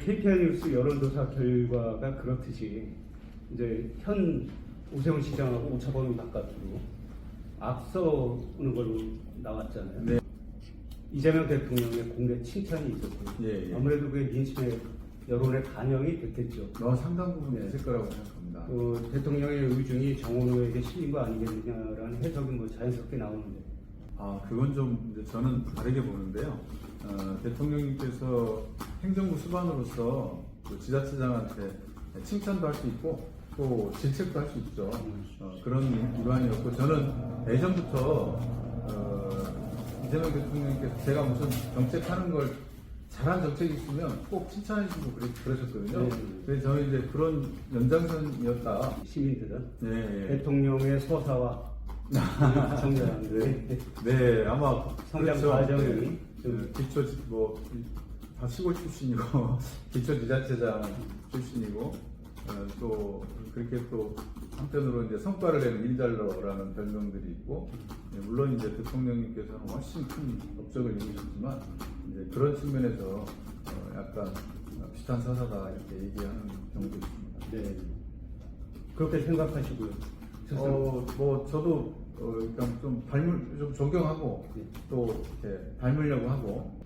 KPI 뉴스 여론조사 결과가 그렇듯이 이제 현 오세훈 시장하고 오차범위 바깥으로 앞서는 걸로 나왔잖아요. 네. 이재명 대통령의 공개 칭찬이 있었고 예, 예. 아무래도 그게 민심의 여론에 반영이 됐겠죠. 어, 상당 부분 있을 거라고 생각합니다. 그 대통령의 의중이 정원호에게 실린 거 아니겠느냐라는 해석이 뭐 자연스럽게 나오는데 아, 그건 좀 저는 다르게 보는데요. 어, 대통령님께서 행정부 수반으로서 그 지자체장한테 칭찬도 할 수 있고 또 질책도 할 수 있죠. 어, 그런 기관이었고 저는 예전부터 어, 이재명 대통령님께서 제가 무슨 정책하는 걸 잘한 정책이 있으면 꼭 칭찬해 주고 그러, 그러셨거든요. 네. 그래서 저는 이제 그런 연장선이었다. 시민들은 네, 예. 대통령의 서사와 정렬하는데 네, 아마 성장 그렇죠. 과정이 네. 좀- 그 기초 지- 뭐 다 시골 출신이고 기초 지자체장 출신이고 어, 또 그렇게 또 한편으로 이제 성과를 내는 일달러라는 별명들이 있고 예, 물론 이제 대통령님께서는 훨씬 큰 업적을 이루셨지만 이제 그런 측면에서 어, 약간 비슷한 서사다 이렇게 얘기하는 경우도 있습니다. 네. 그렇게 생각하시고요. 어, 뭐 저도 어, 일단 좀 닮을 좀 존경하고 네. 또 이렇게 닮으려고 하고